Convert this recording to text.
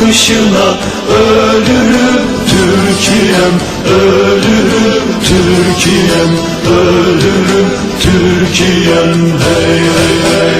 takışına ölürüm Türkiye'm ölürüm Türkiye'm ölürüm Türkiye'm. Hey hey hey